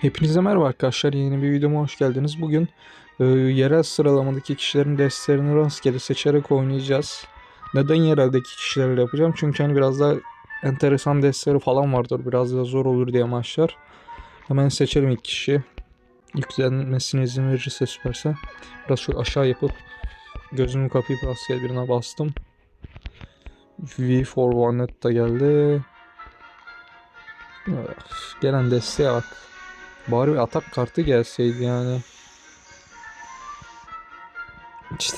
Hepinize merhaba arkadaşlar. Yeni bir videoma hoş geldiniz. Bugün e, yerel sıralamadaki kişilerin destlerini rastgele seçerek oynayacağız. Neden yereldeki kişilerle yapacağım? Çünkü hani biraz daha enteresan destleri falan vardır. Biraz da zor olur diye maçlar. Hemen seçelim ilk kişi. Yüklenmesine izin verirse süperse. Biraz şöyle aşağı yapıp gözümü kapayıp rastgele birine bastım. V for da geldi. Gelen desteğe bak. Bari bir atak kartı gelseydi yani.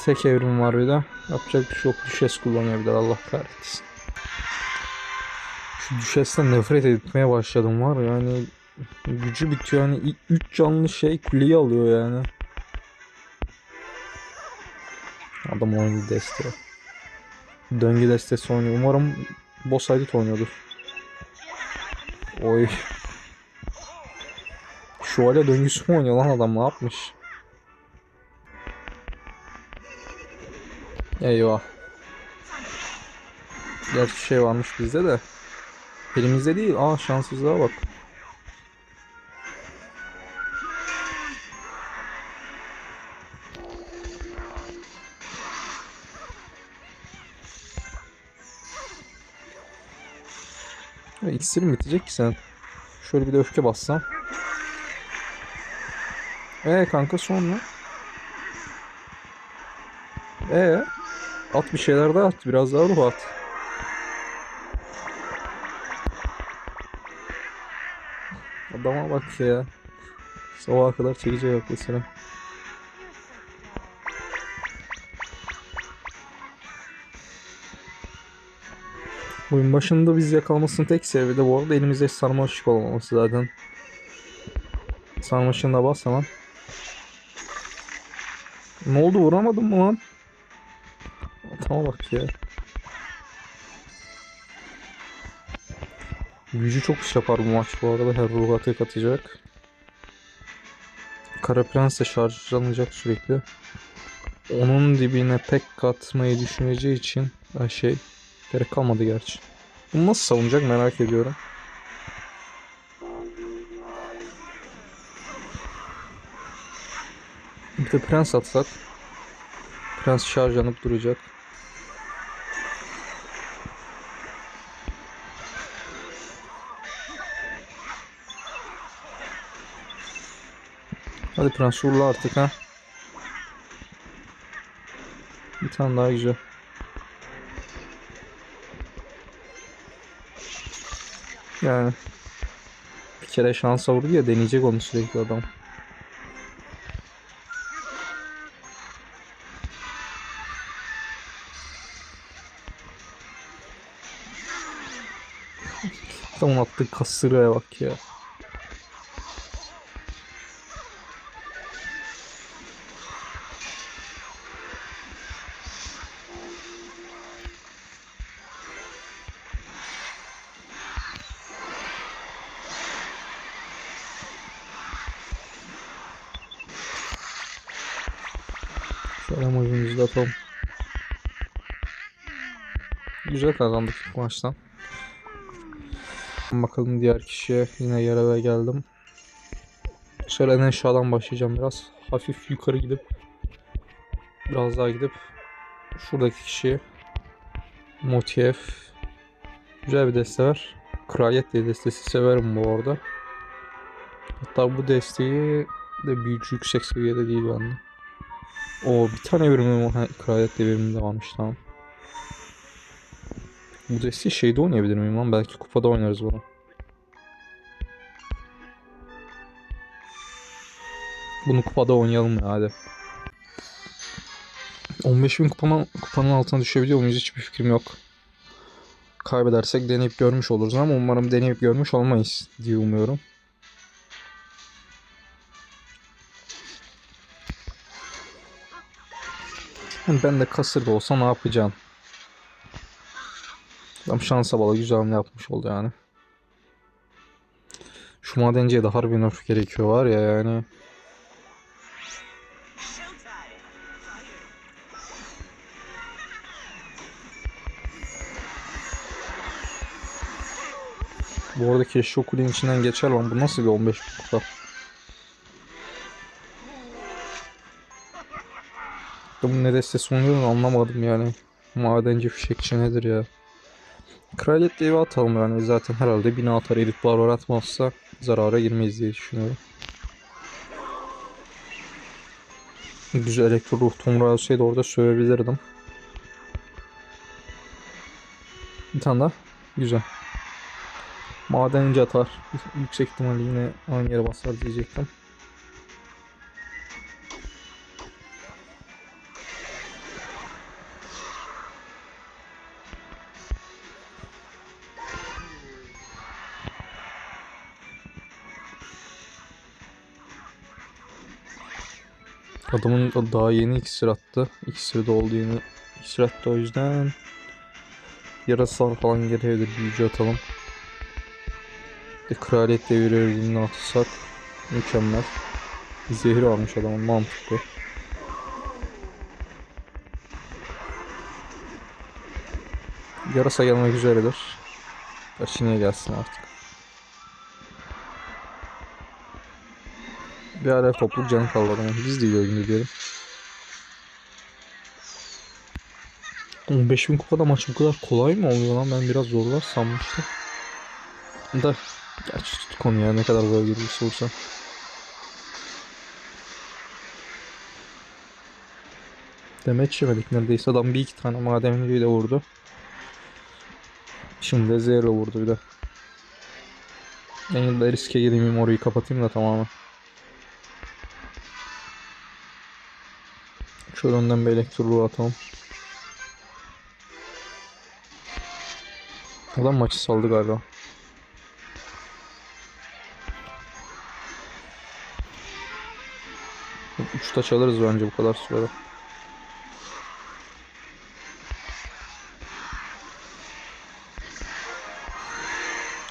Tek evrim var bir de. Yapacak bir şey yok. Düşes kullanıyor bir de Allah kahretsin. Şu düşesten nefret etmeye başladım var ya, yani gücü bitiyor yani 3 canlı şey kuleyi alıyor yani. Adam oynadı deste. Döngü destesi oynuyor. Umarım boss edit oynuyordur. Oy. Şövalye döngüsü mü oynuyor lan adam ne yapmış? Eyvah. Gerçi şey varmış bizde de. Elimizde değil. Aa şanssızlığa bak. Ya İksirin bitecek ki sen. Şöyle bir de öfke bassam. Ee kanka sonra? Ee at bir şeyler daha at. Biraz daha ruh at. Adama bak ya. Sabaha kadar yok mesela. Oyun başında biz yakalamasının tek sebebi de bu arada elimizde sarmaşık olmaması zaten. Sarmaşığına bas hemen. Ne oldu vuramadım mı lan? Tamam bak ya. Gücü çok iş yapar bu maç bu arada. Her ruha tek atacak. Kara Prens de şarjlanacak sürekli. Onun dibine pek katmayı düşüneceği için şey gerek kalmadı gerçi. Bunu nasıl savunacak merak ediyorum. Bir de prens atsak. Prens şarjlanıp duracak. Hadi prens vurla artık ha. Bir tane daha güzel. Yani bir kere şansa vurdu ya deneyecek onu sürekli adam. Adamın attığı kasıraya bak ya. Şöyle emojimizi de atalım. Güzel kazandık maçtan. Bakalım diğer kişiye yine yareve geldim. Şöyle en aşağıdan başlayacağım biraz. Hafif yukarı gidip biraz daha gidip şuradaki kişiye motif güzel bir deste var. Kraliyet diye destesi severim bu arada. Hatta bu desteği de büyük yüksek seviyede değil bende. O bir tane evrimim var. Kraliyet de varmış tamam. Bu desteği şeyde oynayabilir miyim lan? Belki kupada oynarız bunu. Bunu kupada oynayalım ya hadi. 15.000 kupanın, kupanın altına düşebiliyor muyuz hiçbir fikrim yok. Kaybedersek deneyip görmüş oluruz ama umarım deneyip görmüş olmayız diye umuyorum. Ben de kasır da olsa ne yapacağım? Tam şansa bala güzel yapmış oldu yani. Şu madenciye de harbi nerf gerekiyor var ya yani. Bu arada keşke o kulenin içinden geçer lan. Bu nasıl bir 15 kupa? Bu ne deste anlamadım yani. Madenci fişekçi nedir ya? Kraliyet devi atalım yani zaten herhalde bina atar elit barbar atmazsa zarara girmeyiz diye düşünüyorum. Güzel elektro ruh tomrağı olsaydı orada sövebilirdim. Bir tane daha. Güzel. Madenci atar. Yüksek ihtimalle yine aynı yere basar diyecektim. Adamın da daha yeni iksir attı. İksiri de oldu yeni. İksir attı o yüzden. Yarasal falan gelebilir. Büyücü atalım. De kraliyet devri ördüğünü atsak. Mükemmel. Zehir almış adamın mantıklı. Yarasa gelmek üzeredir. Niye gelsin artık. Bir ara topluluk canı kaldı adamın. Biz de iyi oyundu diyelim. 5000 kupada maç bu kadar kolay mı oluyor lan? Ben biraz zorlar sanmıştım. Da gerçi tuttuk onu ya ne kadar böyle gelirse olsa. Demet yemedik neredeyse. Adam bir iki tane madenciyi de vurdu. Şimdi de zehirle vurdu bir de. En de riske gireyim orayı kapatayım da tamamen. Şöyle önden bir elektroluğu atalım. Adam maçı saldı galiba. Üçte çalarız bence bu kadar sürede.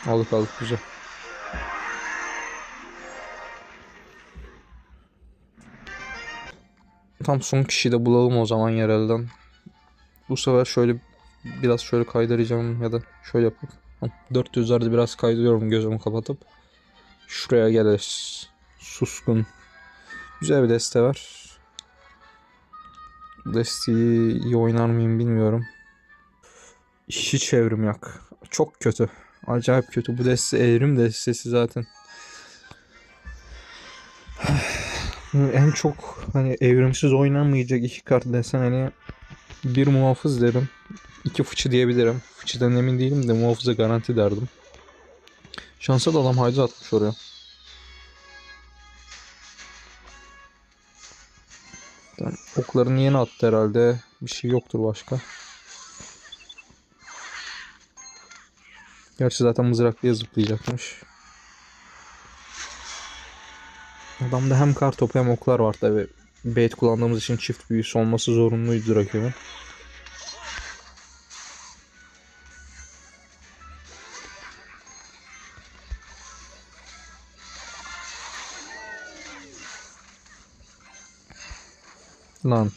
Aldık aldık güzel. Tam son kişiyi de bulalım o zaman yerelden. Bu sefer şöyle biraz şöyle kaydıracağım ya da şöyle yapıp 400'lerde biraz kaydırıyorum gözümü kapatıp. Şuraya gelir. Suskun. Güzel bir deste var. Bu desteği iyi oynar mıyım bilmiyorum. Hiç evrim yok. Çok kötü. Acayip kötü. Bu deste evrim destesi zaten. En çok hani evrimsiz oynanmayacak iki kart desen hani bir muhafız derim. iki fıçı diyebilirim. Fıçıdan emin değilim de muhafıza garanti derdim. Şansa da adam haydi atmış oraya. Yani oklarını yeni attı herhalde. Bir şey yoktur başka. Gerçi zaten mızraklıya zıplayacakmış. Adamda hem kar topu hem oklar var tabi. Bait kullandığımız için çift büyüsü olması zorunluydu rakibin. Lan.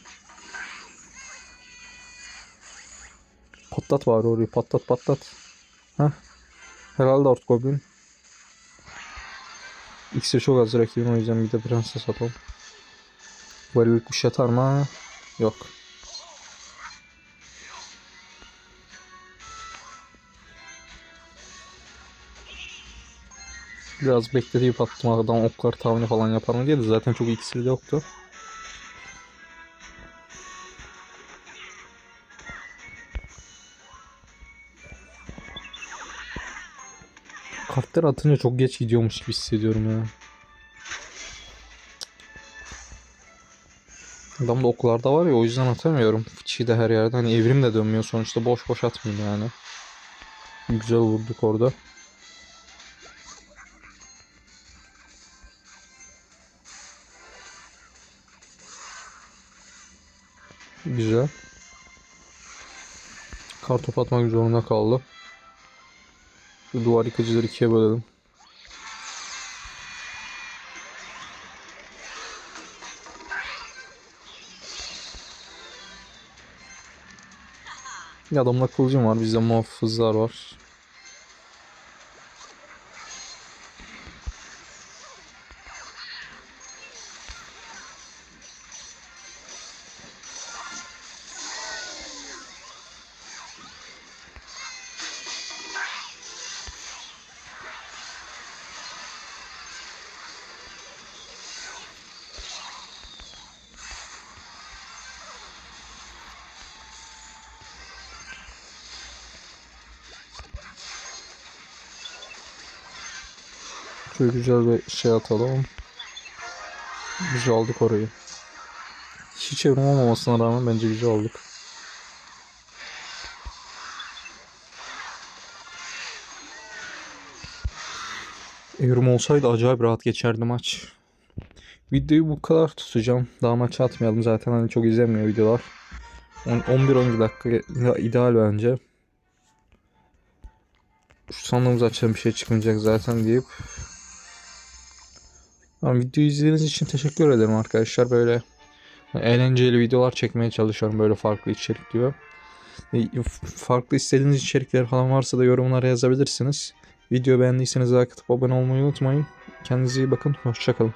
Patlat var orayı patlat patlat. Heh. Herhalde Art Goblin. İksir çok az rakibin o yüzden bir de prenses atalım. Bir şey atar mı? Yok. Biraz bekleyip attım aradan oklar tahmini falan yapar mı diye de zaten çok iksiri de yoktu. Kartları atınca çok geç gidiyormuş gibi hissediyorum ya. Adamda oklarda var ya o yüzden atamıyorum. Fıçıyı da her yerde. Hani evrim de dönmüyor sonuçta. Boş boş atmayayım yani. Güzel vurduk orada. Güzel. Kartop atmak zorunda kaldı. Şu duvar yıkıcıları ikiye bölelim. Adamla kılıcım var. Bizde muhafızlar var. Şöyle güzel bir şey atalım. Güzel aldık orayı. Hiç evrim olmamasına rağmen bence güzel aldık. Evrim olsaydı acayip rahat geçerdi maç. Videoyu bu kadar tutacağım. Daha maç atmayalım zaten hani çok izlemiyor videolar. 11-12 dakika ide- ideal bence. Şu sandığımız açalım bir şey çıkmayacak zaten deyip. Tamam, videoyu izlediğiniz için teşekkür ederim arkadaşlar. Böyle eğlenceli videolar çekmeye çalışıyorum böyle farklı içerik gibi. E, Farklı istediğiniz içerikler falan varsa da yorumlara yazabilirsiniz. Video beğendiyseniz like atıp abone olmayı unutmayın. Kendinize iyi bakın. Hoşçakalın.